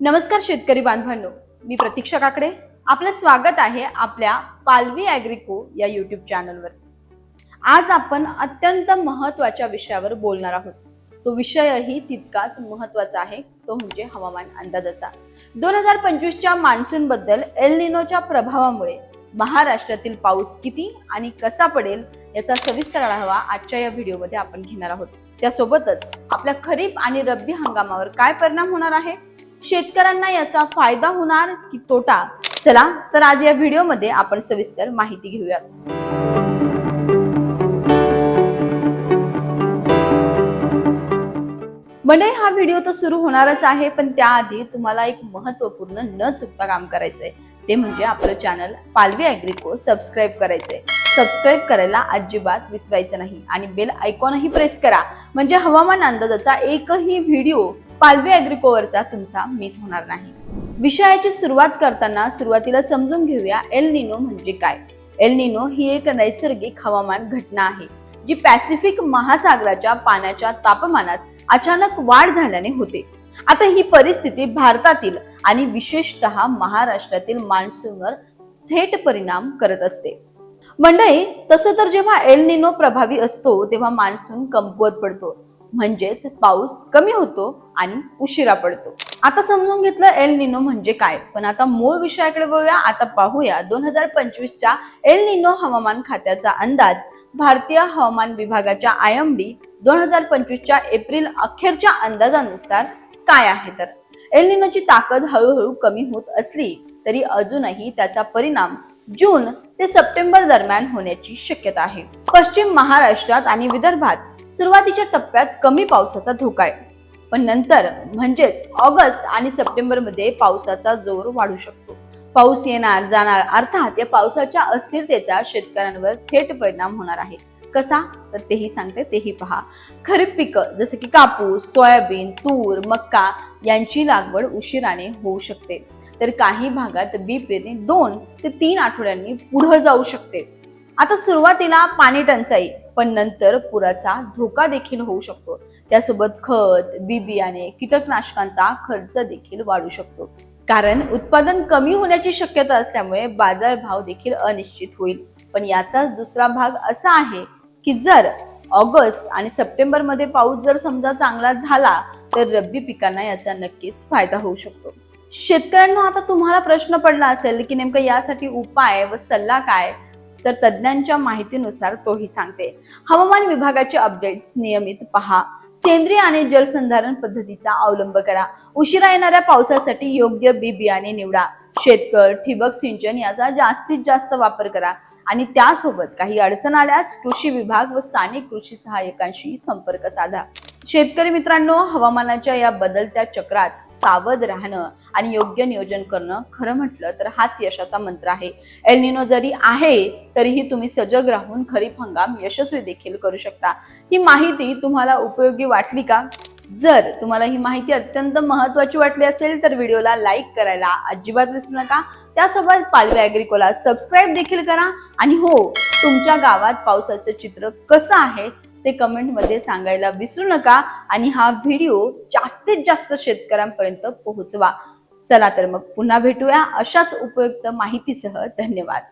नमस्कार शेतकरी बांधवांनो मी प्रतीक्षा काकडे. आपलं स्वागत आहे आपल्या पालवी ॲग्रिको या युट्यूब चॅनलवर आज आपण अत्यंत महत्त्वाच्या विषयावर बोलणार आहोत. तो विषयही तितकाच महत्त्वाचा आहे तो म्हणजे हवामान अंदाजाचा. दोन हजार पंचवीसच्या मान्सून बद्दल एल निनोच्या प्रभावामुळे महाराष्ट्रातील पाऊस किती आणि कसा पडेल याचा सविस्तर आढावा आजच्या या व्हिडिओमध्ये आपण घेणार आहोत. त्यासोबतच आपल्या खरीप आणि रब्बी हंगामावर काय परिणाम होणार आहे? शेतकऱ्यांना याचा फायदा होणार की तोटा? चला तर आज या व्हिडिओमध्ये आपण सविस्तर माहिती घेऊयात. मंडळी हा व्हिडिओ तर सुरू होणारच आहे पण त्याआधी तुम्हाला एक महत्त्वपूर्ण न चुकता काम करायचंय. ते म्हणजे आपलं चॅनल पालवी अॅग्रिको सबस्क्राईब करायचंय. सबस्क्राईब करायला अजिबात विसरायचं नाही आणि बेल आयकॉनही प्रेस करा. म्हणजे हवामान अंदाजाचा एकही व्हिडिओ पालवी अॅग्रिकोवरचा तुमचा मिस होणार नाही. विषयाची सुरुवात करताना सुरुवातीला समजून घेऊया एल निनो म्हणजे काय. एल निनो ही एक नैसर्गिक हवामान घटना आहे जी पॅसिफिक महासागराच्या पाण्याच्या तापमानात अचानक वाढ झाल्याने होते. आता ही परिस्थिती भारतातील आणि विशेषत महाराष्ट्रातील मान्सूनवर थेट परिणाम करत असते. मंडळी तसं तर जेव्हा एल निनो प्रभावी असतो तेव्हा मान्सून कमकुवत पडतो. म्हणजेच पाऊस कमी होतो आणि उशिरा पडतो. आता समजून घेतलं एल निनो म्हणजे काय? पण आता मूळ विषयाकडे वळूया. आता पाहूया दोन हजार पंचवीसच्या एल निनो हवामान खात्याचा अंदाज. भारतीय हवामान विभागाच्या आय एम डी दोन हजार पंचवीसच्या एप्रिल अखेरच्या अंदाजानुसार काय आहे तर? एल निनोची ताकद हळूहळू कमी होत असली तरी अजूनही त्याचा परिणाम जून ते सप्टेंबर दरम्यान होण्याची शक्यता आहे. पश्चिम महाराष्ट्रात आणि विदर्भात सुरुवातीच्या टप्प्यात कमी पावसाचा धोका आहे. पण नंतर म्हणजेच ऑगस्ट आणि सप्टेंबरमध्ये पावसाचा जोर वाढू शकतो. पाऊस येणार जाणार अर्थात या पावसाच्या अस्थिरतेचा शेतकऱ्यांवर थेट परिणाम होणार आहे. कसा? तर तेही सांगते तेही पहा. खरीप पिकं जसं की कापूस सोयाबीन तूर मक्का यांची लागवड उशिराने होऊ शकते. तर काही भागात बी पेरणी दोन ते तीन आठवड्यांनी पुढे जाऊ शकते. आता सुरुवातीला पाणी टंचाई पण नंतर पुराचा धोका देखील होऊ शकतो. त्यासोबत खत बी बियाणे कीटकनाशकांचा खर्च देखील वाढू शकतो. कारण उत्पादन कमी होण्याची शक्यता असल्यामुळे बाजारभाव देखील अनिश्चित होईल. पण याचाच दुसरा भाग असा आहे की जर ऑगस्ट आणि सप्टेंबरमध्ये पाऊस जर समजा चांगला झाला तर रब्बी पिकांना याचा नक्कीच फायदा होऊ शकतो. शेतकऱ्यांना आता तुम्हाला प्रश्न पडला असेल की नेमकं यासाठी उपाय व सल्ला काय? तर तज्ज्ञांच्या माहितीनुसार तोही सांगते. हवामान विभागाचे अपडेट्स नियमित पहा. सेंद्रिय आणि जलसंधारण पद्धतीचा अवलंब करा. उशिरा येणाऱ्या पावसासाठी योग्य बी बियाणे निवडा. शेतकळ ठिबक सिंचन याचा जास्तीत जास्त वापर करा. आणि त्यासोबत काही अडचण आल्यास कृषी विभाग व स्थानिक कृषी सहाय्यकांशी संपर्क साधा. शेतकरी मित्रांनो हवामानाच्या या बदलत्या चक्रात सावध राहणं आणि योग्य नियोजन करणं खरं म्हटलं तर हाच यशाचा मंत्र आहे. एलनिनो जरी आहे तरीही तुम्ही सजग राहून खरीप हंगाम यशस्वी देखील करू शकता. ही माहिती तुम्हाला उपयोगी वाटली का? जर तुम्हाला ही माहिती अत्यंत महत्वाची वाटली असेल तर व्हिडिओला लाईक करायला अजिबात विसरू नका. त्यासोबत पालवे अॅग्रिकोला सबस्क्राईब देखील करा. आणि हो तुमच्या गावात पावसाचं चित्र कसं आहे ते कमेंटमध्ये सांगायला विसरू नका आणि हा व्हिडिओ जास्तीत जास्त शेतकऱ्यांपर्यंत पोहोचवा. चला तर मग पुन्हा भेटूया अशाच उपयुक्त माहितीसह. धन्यवाद.